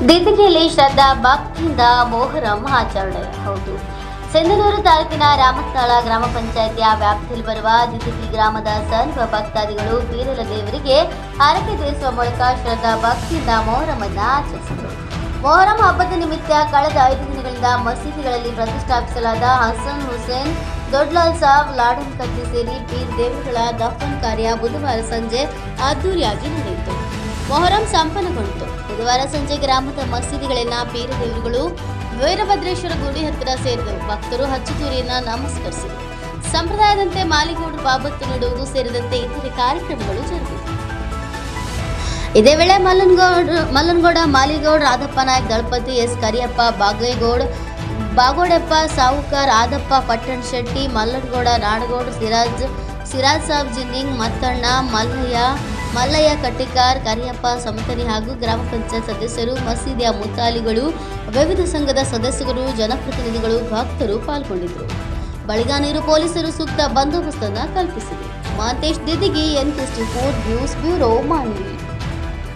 ದಿದ್ದಿಗೆಯಲ್ಲಿ ಶ್ರದ್ಧಾ, ಭಕ್ತಿಯಿಂದ ಮೊಹರಂ ಆಚರಣೆ. ಹೌದು. ಸಿಂಧನೂರು ತಾಲೂಕಿನ ರಾಮಸ್ಥಳ ಗ್ರಾಮ ಪಂಚಾಯಿತಿಯ ವ್ಯಾಪ್ತಿಯಲ್ಲಿ ಬರುವ ದಿದ್ದಿಗಿ ಗ್ರಾಮದ ಸರ್ವ ಭಕ್ತಾದಿಗಳು ಬೀರಲ ದೇವರಿಗೆ ಹರಕೆ ತೀರಿಸುವ ಮೂಲಕ ಶ್ರದ್ಧಾ, ಭಕ್ತಿಯಿಂದ ಮೊಹರಮನ್ನ ಆಚರಿಸಿದರು. ಮೊಹರಂ ಹಬ್ಬದ ನಿಮಿತ್ತ ಕಳೆದ ಐದು ದಿನಗಳಿಂದ ಮಸೀದಿಗಳಲ್ಲಿ ಪ್ರತಿಷ್ಠಾಪಿಸಲಾದ ಹಸನ್ ಹುಸೇನ್, ದೊಡ್ಲಾಲ್ ಸಾಬ್, ಲಾಡನ್ ಕಟ್ಟಿ ಸೇರಿ ಬೀರ್ ದೇವರುಗಳ ದಫನ್ ಕಾರ್ಯ ಬುಧವಾರ ಸಂಜೆ ಅದ್ದೂರಿಯಾಗಿ ನಡೆಯಿತು. ಮೊಹರಂ ಸಂಪನ್ನಗೊಂಡಿತು. ಬುಧವಾರ ಸಂಜೆ ಗ್ರಾಮದ ಮಸೀದಿಗಳನ್ನ ಬೇರೆ ದೇವರುಗಳು ವೀರಭದ್ರೇಶ್ವರ ಗುಡಿ ಹತ್ತಿರ ಸೇರಿದರು ಭಕ್ತರು ಹಚ್ಚುತೂರಿಯನ್ನ ನಮಸ್ಕರಿಸಿದರು. ಸಂಪ್ರದಾಯದಂತೆ ಮಾಲಿಗೌಡರು ಬಾಬತ್ತು ನೀಡುವುದು ಸೇರಿದಂತೆ ಇತರೆ ಕಾರ್ಯಕ್ರಮಗಳು ಜರುಗಿತು ಇದೇ ವೇಳೆ ಮಲ್ಲನಗೌಡ ಮಲ್ಲನಗೌಡ, ಮಾಲಿಗೌಡ, ರಾಧಪ್ಪ ನಾಯಕ್, ದಳಪತಿ ಎಸ್ ಕರಿಯಪ್ಪ, ಬಾಗೇಗೌಡ, ಬಾಗೋಡಪ್ಪ, ಸಾವುಕಾರ್, ಆದಪ್ಪ, ಪಟ್ಟಣ ಶೆಟ್ಟಿ, ಮಲ್ಲನಗೌಡ, ನಾಡಗೌಡ, ಸಿರಾಜ್ ಸಿರಾಜ್ ಸಾಬ್, ಜಿನ್ನಿಂಗ್, ಮತ್ತಣ್ಣ, ಮಲ್ಲಯ್ಯ ಮಲ್ಲಯ್ಯ ಕಟ್ಟಿಕಾರ್, ಕರಿಯಪ್ಪ ಸಮತನಿ ಹಾಗೂ ಗ್ರಾಮ ಪಂಚಾಯತ್ ಸದಸ್ಯರು, ಮಸೀದಿಯ ಮುತಾಲಿಗಳು, ವಿವಿಧ ಸಂಘದ ಸದಸ್ಯರು, ಜನಪ್ರತಿನಿಧಿಗಳು, ಭಕ್ತರು ಪಾಲ್ಗೊಂಡಿದ್ದರು. ಬಳಿಗಾನೀರು ಪೊಲೀಸರು ಸೂಕ್ತ ಬಂದೋಬಸ್ತನ್ನು ಕಲ್ಪಿಸಿದರು Mahantesh Didigi N four news bureau Manvi.